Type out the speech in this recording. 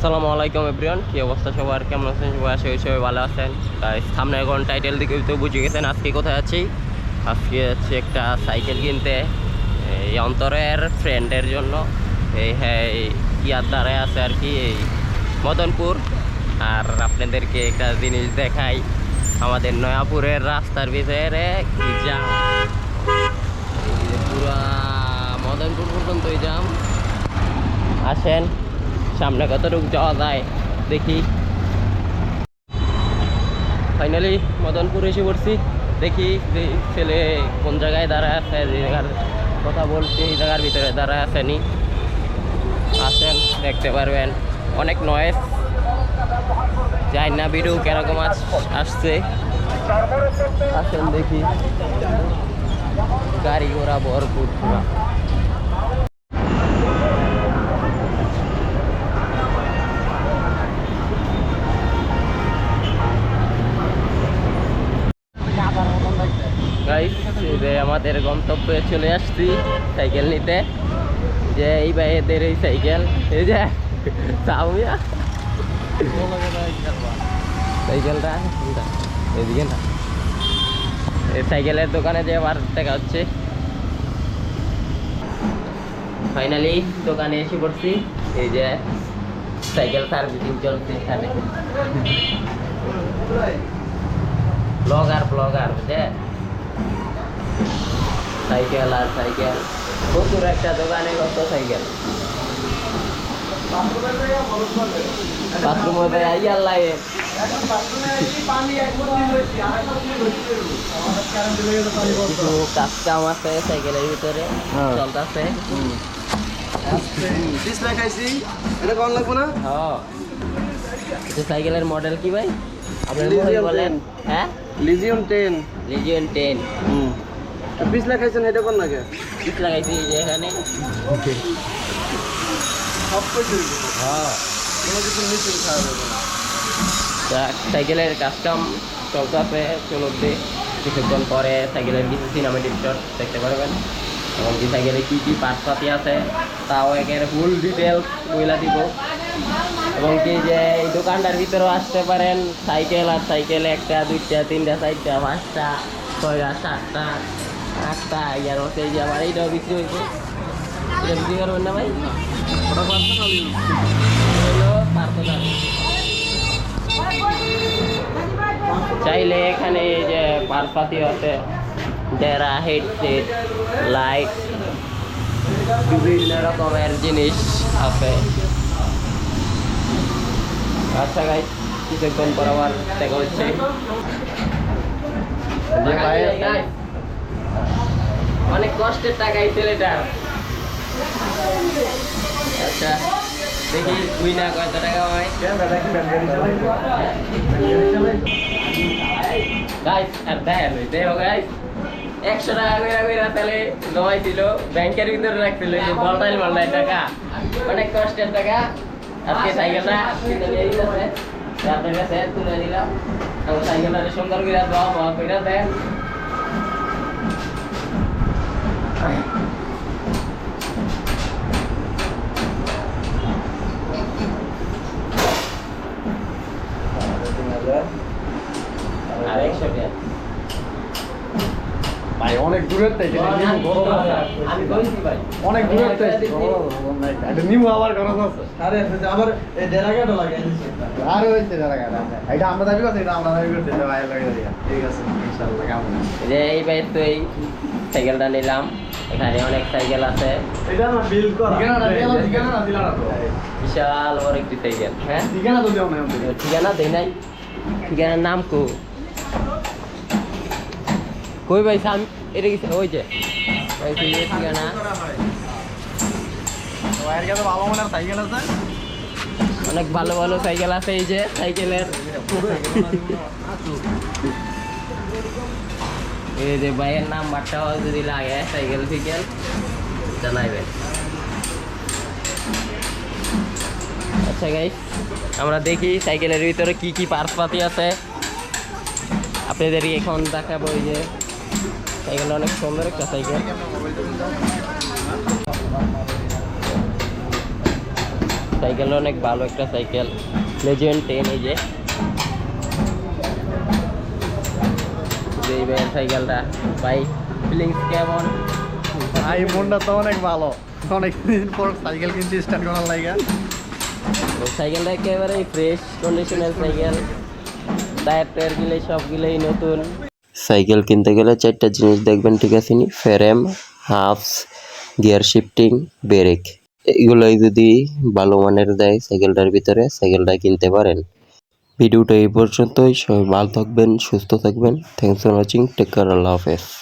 আসসালামু আলাইকুম এভরিওয়ান, কি অবস্থা সবার? কেমন আছেন সবাই? আশা করি সবাই ভালো আছেন। তাই সামনে এখন টাইটেল দিকে তো বুঝে গেছেন আজকে কোথায় আছি। আজকে হচ্ছে একটা সাইকেল কিনতে, এই অন্তরের ফ্রেন্ডের জন্য। এই হ্যাঁ ইয়ার দ্বারায় আছে আর কি, এই মদনপুর। আর আপনাদেরকে একটা জিনিস দেখাই, আমাদের নয়াপুরের রাস্তার ভিতরে কি জাম পুরা মদনপুর পর্যন্তই জাম আসেন। সামনে কতটুকু যাওয়া যায়, দেখি। ফাইনালি মদনপুর এসে পড়ছি। দেখি যে ছেলে কোন জায়গায় দাঁড়ায় আছে, যে জায়গার কথা বলছি, এই জায়গার ভিতরে দাঁড়ায় আসেনি আসেন, দেখতে পারবেন। অনেক নয়েস যাই না ভিডিও কীরকম আস- আসছে। আসেন দেখি। গাড়ি ঘোড়া ভরপুর পুরা গাইস যে আমাদের গন্তব্যে চলে আসছি সাইকেল নিতে। যে এই ভাইয়েদের এই সাইকেল। এই যে সাউমিয়া সাইকেলটা? এদিকে না। এই সাইকেলের দোকানে যে আবার দেখা হচ্ছে। ফাইনালি দোকানে এসে পড়ছি। এই যে সাইকেল সার্ভিসিং চলছে এখানে। ব্লগার ব্লগার বুঝে সাইকেল আর সাইকেল। প্রচুর একটা দোকানে কত সাইকেল? বাথরুম হতে আই আল্লাহ কিছু কাজ কাম আছে সাইকেলের ভিতরে হ্যাঁ। চলতেছে। হ্যাঁ। সাইকেলের মডেল কি ভাই? আপনি বলেন। হ্যাঁ? লিজিয়ন 10 লিজিয়ন টেন হুম। পিস লাগাইছেন এটা কোন লাগে? কিস লাগাইছি এখানে। সব কিছু হ্যাঁ। কোনো কিছু খাওয়া যাবে না। সাইকেলের কাস্টম চলতেছে চলতে কিছুক্ষণ পরে সাইকেলের কিছু সিনেমেটিক শট দেখতে পারবেন। এবং কি সাইকেলে কী কী পার্টপাতি আছে তাও একের ফুল ডিটেলস বইলা দিব। এবং কি যে এই দোকানটার ভিতরেও আসতে পারেন সাইকেল আর সাইকেল একটা দুইটা তিনটা চারটা পাঁচটা ছয়টা সাতটা। আটটা ইয়ার এই যে আমার এইটাও বিক্রি হয়েছে। এটা বিক্রি করবেন না ভাই? চাইলে এখানে এই যে পারপাতি আছে, ডেরা হেডসেট লাইট, বিভিন্ন রকমের জিনিস আছে। আচ্ছা গাই কিছুক্ষণ পর আবার দেখা হচ্ছে। অনেক কষ্টের টাকা এই ছেলেটার আচ্ছা দেখি তুই না কত টাকা হয়। একশো টাকা করে করে তাহলে জমাইছিল ব্যাংকের ভিতরে রাখছিল যে বলটাইল টাকা। অনেক কষ্টের টাকা। আজকে সাইকেলটা আপনার কাছে তুলে দিলাম সাইকেলটা সুন্দর করে করে আর একশো টাকা ভাই অনেক দূরের থেকে আমি বলছি ভাই অনেক দূরের থেকে এটা। নিউ আবার খরচ আছে। আরে আবার এই ডেরাগাটা আর হইছে যারা এটা আমরা দাবি করছি এটা আমরা দাবি করছি ভাই ঠিক আছে ইনশাআল্লাহ কেমন? এই বাইর তো এই সাইকেলটা নিলাম। এখানে অনেক সাইকেল আছে। বিশাল বড় একটি সাইকেল হ্যাঁ? ঠিকানা তো দেও না আমাদের ঠিকানা দেই নাই। ঠিকানার নাম কো। কই ভাই সাম এটা কি ওই যে। ঠিকানা। ভাইয়ের কাছে বাবা মনের সাইকেল আছে? অনেক ভালো ভালো সাইকেল আছে এই যে সাইকেলের। এই যে ভাইয়ের নাম্বারটাও যদি লাগে সাইকেল ফিকেল জানাইবেন আচ্ছা গাইস আমরা দেখি সাইকেলের ভিতরে কি কি পার্টস পাতি আছে আপনাদের এখন দেখাবো এই যে সাইকেল অনেক সুন্দর একটা সাইকেল সাইকেলটা অনেক ভালো একটা সাইকেল লেজেন্ড টেন এই যে যে এই ভাইয়ের সাইকেলটা। ভাই ফিলিংস কেমন? ভাই মনটা তো অনেক ভালো। অনেক দিন পর সাইকেল কিনছি স্টার্ট করার লাগে সাইকেলটা একেবারে ফ্রেশ কন্ডিশনের সাইকেল। টায়ার টায়ার গিলে সবগুলোই নতুন। সাইকেল কিনতে গেলে চারটা জিনিস দেখবেন ঠিক আছে নি? Frame hubs gear shifting brake এগুলোই যদি ভালো মানের দেয় সাইকেলটার ভিতরে সাইকেলটা কিনতে পারেন। ভিডিওটা এই পর্যন্তই। সবাই ভালো থাকবেন, সুস্থ থাকবেন। Thanks for watching take care আল্লাহ হাফেজ।